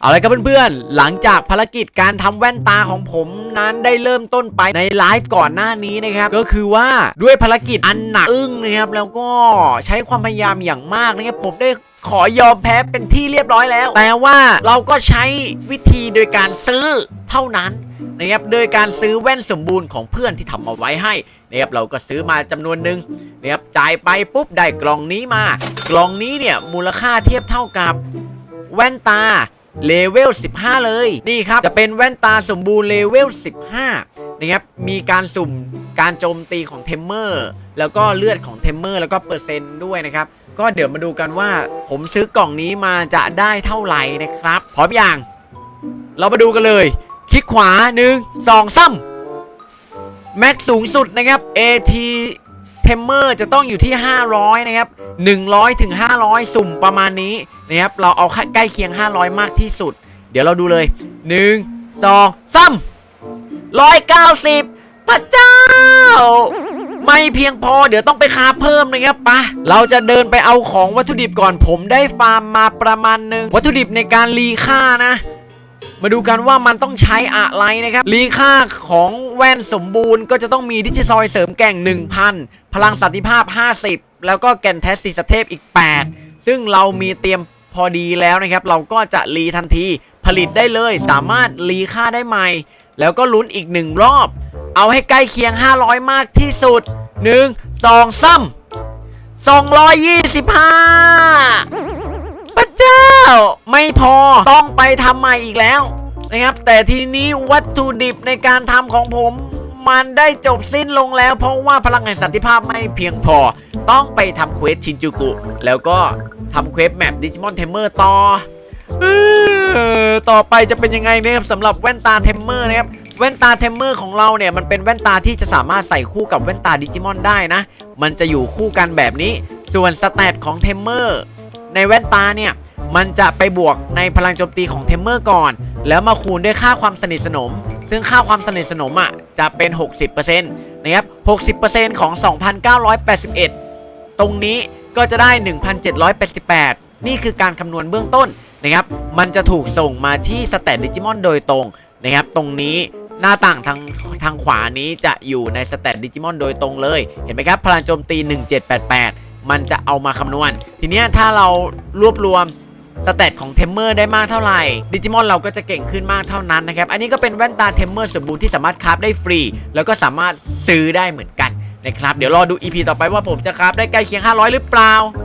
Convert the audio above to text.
เอาละครับเพื่อนๆ หลังจากภารกิจการทำแว่นตาของผมนั้นได้เริ่มต้นไปในไลฟ์ก่อนหน้านี้นะครับ ก็คือว่าด้วยภารกิจอันหนักอึ้งนะครับ แล้วก็ใช้ความพยายามอย่างมากนะครับ ผมได้ขอยอมแพ้เป็นที่เรียบร้อยแล้ว แต่ว่าเราก็ใช้วิธีโดยการซื้อเท่านั้นนะครับ โดยการซื้อแว่นสมบูรณ์ของเพื่อนที่ทำเอาไว้ให้นะครับ เราก็ซื้อมาจำนวนหนึ่งนะครับ จ่ายไปปุ๊บได้กล่องนี้มา กล่องนี้เนี่ยมูลค่าเทียบเท่ากับแว่นตา เลเวล 15 เลย นี่ครับ จะเป็นแว่นตาสมบูรณ์เลเวล 15 นะครับ มีการสุ่มการโจมตีของเทมเมอร์แล้วก็เลือดของเทมเมอร์แล้วก็เปอร์เซ็นต์ด้วยนะครับ ก็เดี๋ยวมาดูกันว่าผมซื้อกล่องนี้มาจะได้เท่าไหร่นะครับ พร้อมอย่าง เรามาดูกันเลย คลิกขวา 1 2 3แม็กสูงสุดนะครับ AT เทมเมอร์จะต้องอยู่ที่ 500 นะครับ 100 ถึง 500 สุ่มประมาณนี้นะครับ เราเอาใกล้เคียง 500 มากที่สุด เดี๋ยวเราดูเลย 1 2 3 190 พระเจ้า ไม่เพียงพอเดี๋ยวต้องไปคาเพิ่มนะครับปะเราจะเดินไปเอาของวัตถุดิบก่อนผมได้ฟาร์มมาประมาณหนึ่งวัตถุดิบในการรีค่านะ มาดูกันว่ามันต้องใช้อะไรนะครับรีค่าของแว่นสมบูรณ์ก็จะต้องมีดิจิซอยเสริมแก่ง 1,000 พลังสันติภาพ 50 แล้วก็แก่นแทสซีสเทพอีก 8 ซึ่งเรามีเตรียมพอดีแล้วนะครับ เราก็จะรีทันทีผลิตได้เลย สามารถรีค่าได้ใหม่ แล้วก็ลุ้นอีกหนึ่งรอบ เอาให้ใกล้เคียง 500 มากที่สุด 1 2 3 225 พระเจ้า ไม่พอต้องไปทำใหม่อีกแล้วนะครับ แต่ทีนี้วัตถุดิบในการทำของผม มันได้จบสิ้นลงแล้ว เพราะว่าพลังแห่งสันติภาพไม่เพียงพอ ต้องไปทำเควสชินจูกุ แล้วก็ทำเควสแมปดิจิมอนเทมเมอร์ต่ออต่อไปจะเป็นยังไงนะครับสำหรับแว่นตาเทมเมอร์นะครับแว่นตาเทมเมอร์ของเราเนี่ยมันเป็นแว่นตาที่จะสามารถใส่คู่กับแว่นตาดิจิมอนได้นะ มันจะอยู่คู่กันแบบนี้ ส่วนสแตทของเทมเมอร์ ในแว่นตาเนี่ย มันจะไปบวกในพลังโจมตีของเทมเมอร์ก่อน แล้วมาคูณด้วยค่าความสนิทสนม ซึ่งค่าความสนิทสนมอะจะเป็น 60%นะครับ60%ของ 2,981 ตรงนี้ก็จะได้ 1,788 นี่คือการคำนวณเบื้องต้นนะครับ มันจะถูกส่งมาที่สแตทดิจิมอนโดยตรงนะครับ ตรงนี้หน้าต่างทางทางขวานี้จะอยู่ในสแตทดิจิมอนโดยตรงเลย เห็นไหมครับ พลังโจมตี 1788 มันจะเอามาคำนวณ ทีเนี้ยถ้าเรารวบรวมสเตตของเทมเมอร์ได้มากเท่าไหร่ดิจิมอนเราก็จะเก่งขึ้นมากเท่านั้นนะครับ อันนี้ก็เป็นแว่นตาเทมเมอร์สมบูรณ์ที่สามารถคราฟได้ฟรี แล้วก็สามารถซื้อได้เหมือนกันนะครับ เดี๋ยวรอดู EP ต่อไปว่าผมจะคราฟได้ใกล้เคียง 500 หรือเปล่า